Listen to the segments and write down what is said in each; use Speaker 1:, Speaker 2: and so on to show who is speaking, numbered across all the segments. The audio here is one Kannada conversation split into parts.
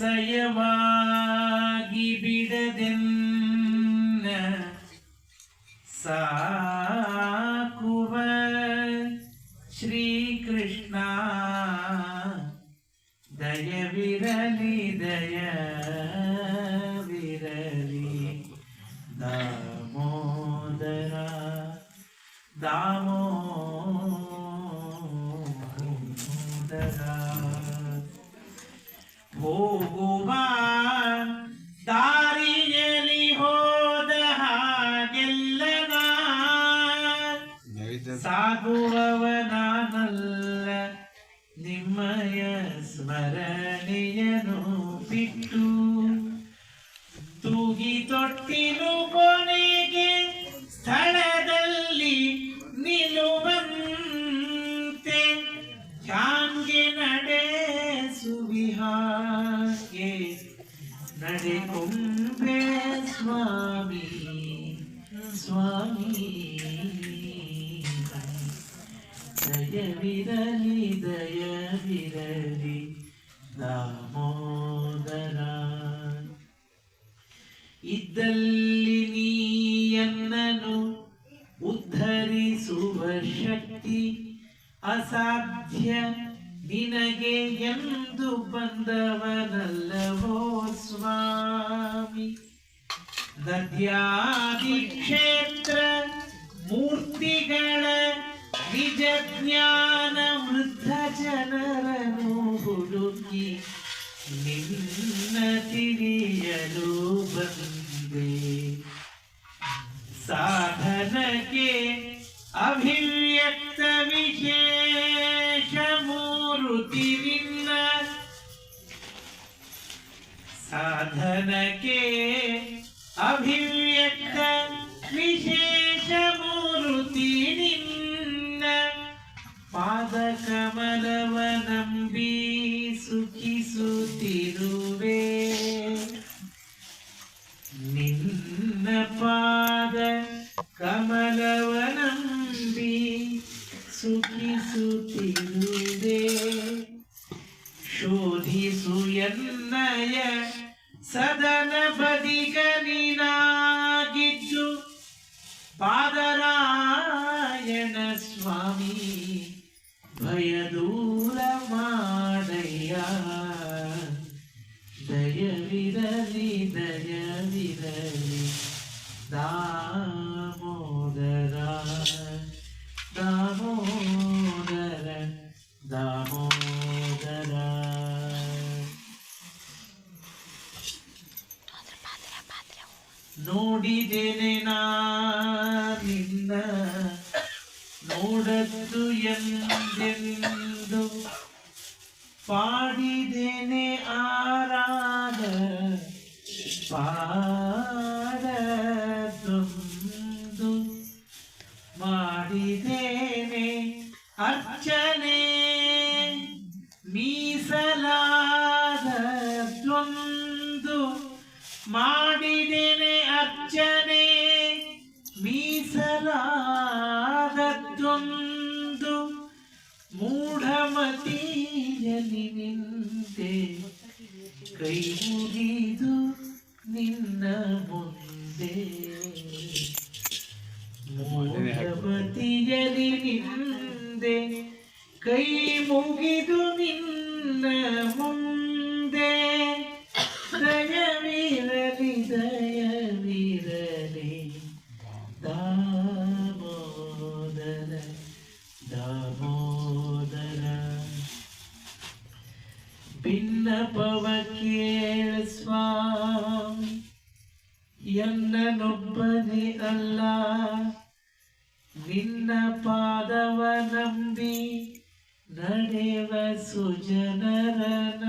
Speaker 1: ಸಯವಾಗಿ ಬಿಡದೆನ್ನ ಸಾಕುವ ಶ್ರೀಕೃಷ್ಣ ದಯವಿರಲಿ ದಯವಿರಲಿ ದಾಮೋದರ ದಾಮೋದರ ಸಾಗುವವನಾನಲ್ಲ ನಿಮ್ಮಯ ಸ್ಮರಣೆಯನು ಬಿಟ್ಟು ತೂಗಿ ತೊಟ್ಟಿಲು ಕೊನೆಗೆ ಸ್ಥಳದಲ್ಲಿ ನಿಲ್ಲುವಂತೆ ದಯವಿರಲಿ ದಯವಿರಲಿ ದಾಮೋದರ. ಇದ್ದಲ್ಲಿ ನೀಯನ್ನನು ಉದ್ಧರಿಸುವ ಶಕ್ತಿ ಅಸಾಧ್ಯ. ನಿನಗೆ ಎಂದು ಬಂದವನಲ್ಲವೋ ಸ್ವಾಮಿ? ದದ್ಯಾದಿ साधन के अभिव्यक्त विशेष मूर्तिरिन्न साधन के अभिव्यक्त विशेष मूर्तिरिन्न पादकमलवनम्बी सुखिसुतिरुवे निन्न पा ನಿನ್ನ ಪಾದ ಕಮಲವ ನಂಬಿ ಸುಖಿಸುತ್ತಿರುವೆ ಶೋಧಿಸು ಎನ್ನಯ ಸದನ ಬದಿಗನಿನಾಗಿದ್ದು ಪಾದರಾಯಣ ಸ್ವಾಮಿ ಭಯದೂರ ಮಾಡಯ್ಯ ದಯವಿರಲಿ ದಯವಿರಲಿ ದಾಮೋದರ ನೋಡಿದೇನೆ ನಿನ್ನ ನೋಡದ್ದು ಎಂದೆಂದು. ಪಾಡಿದೇನೆ ಆರಾಧ ಪಾಡದೊಂದು ಮಾಡಿದೇನೆ ಅರ್ಚನೆ ಮೀಸಲಾದ ಮಾಡಿದೇನೆ ಅರ್ಚನೆ ಮೀಸಲಾದದ್ದೊಂದು ಮೂಢಮತಿಯಲ್ಲಿ ನಿಂತೆ ಕೈ ಮುಗಿದು ನಿನ್ನ ಮುಂದೆ. ಮೂಢಮತಿಯಲ್ಲಿ ನಿಂದೆ ಕೈ ಮುಗಿದು ನಿನ್ನ ಮುಂದೆ. ಕೇಳ ಸ್ವಾಮಿ ಎನ್ನನೊಬ್ಬನೇ ಅಲ್ಲ ನಿನ್ನ ಪಾದವ ನಂಬಿ ನಡೆವ ಸುಜನರನ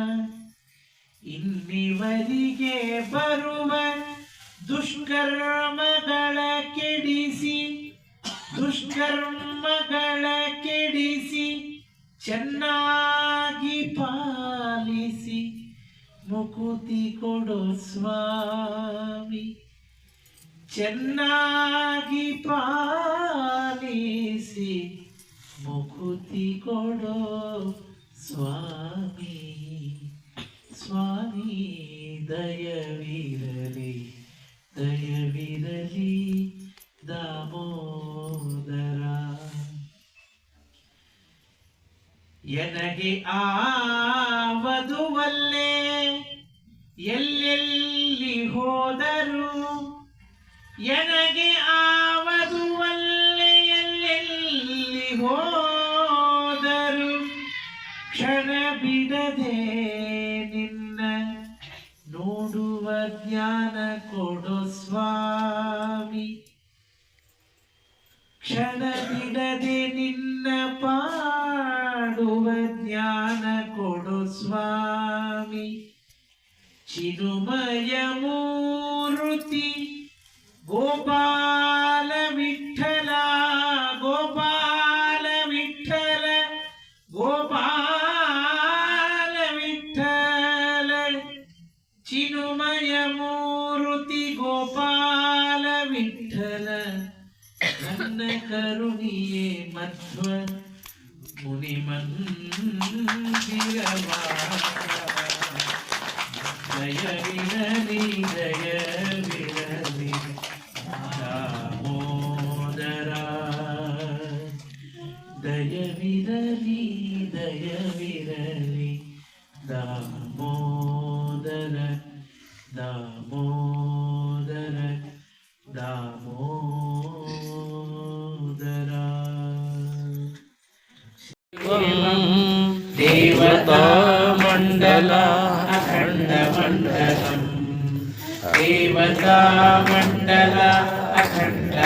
Speaker 1: ಇನ್ನಿವರಿಗೆ ಬರುವ ದುಷ್ಕರ್ಮಗಳ ಕೆಡಿಸಿ ದುಷ್ಕರ್ಮಗಳ ಕೆಡಿಸಿ ಚೆನ್ನಾಗಿ ಮುಕುತಿ ಕೊಡು ಸ್ವಾಮಿ. ಚೆನ್ನಾಗಿ ಪಾಲಿಸಿ ಮುಕುತಿ ಕೊಡು ಸ್ವಾಮಿ. ಸ್ವಾಮಿ ದಯವಿರಲಿ ದಯವಿರಲಿ ದಾಮೋದರ. ಎನಗೆ ಆವದುವಲ್ಲೇ ಎಲ್ಲೆಲ್ಲಿ ಹೋದರು ಎನಗೆ ಆವದುವಲ್ಲೇ ಎಲ್ಲೆಲ್ಲಿ ಹೋದರು ಕ್ಷಣ ಬಿಡದೆ ನಿನ್ನ ನೋಡುವ ಜ್ಞಾನ ಕೊಡು ಸ್ವಾಮಿ. ಕ್ಷಣ ಬಿಡದೆ ನಿನ್ನ ಪಾಡುವ ಜ್ಞಾನ ಕೊಡು ಸ್ವಾಮಿ ಚಿರುಮಯ ಮೂರುತಿ ಗೋಪಾಲ ವಿಠಲ ಗೋಪಾಲ ವಿಠಲ ಗೋಪಾಲ ವಿಠಲ ಚಿನುಮಯ ಮೂರುತಿ ಗೋಪಾಲ ವಿಠಲ ನನ್ನ ಕರುಣಿಯೇ ಮಧ್ವ ಮುನಿ ದಯವಿರಲಿ జయ వినలి జయ వినలి దామోదర దయ విరలి దయ విరలి దామోదర దామోదర దామోదర దేవతామండలా ಅಖಂಡ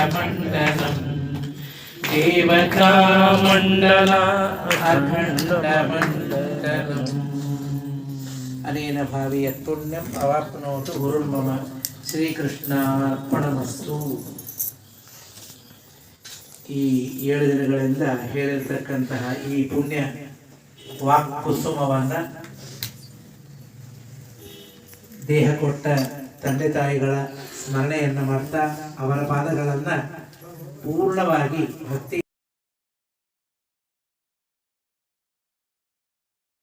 Speaker 1: ಮಂಡಲಂ ದೇವತಾ ಮಂಡಲ ಅಖಂಡ ಮಂಡಲಂ ಅನೇನ ಭಾವಿ ಯತ್ಪುಣ್ಯಂ ಅವಾಪ್ನೋತು ಗುರುರ್ಮಮ ಶ್ರೀಕೃಷ್ಣಾರ್ಪಣಮಸ್ತು ಈ ಏಳು ದಿನಗಳಿಂದ ಹೇಳಿರ್ತಕ್ಕಂತಹ ಈ ಪುಣ್ಯ ವಾಕ್ ಕುಸುಮವನ್ನ ದೇಹ ಕೊಟ್ಟ ತಂದೆ ತಾಯಿಗಳ ಸ್ಮರಣೆಯನ್ನು ಮಾಡ್ತಾ ಅವರ ಪಾದಗಳನ್ನು ಪೂರ್ಣವಾಗಿ ಭಕ್ತಿ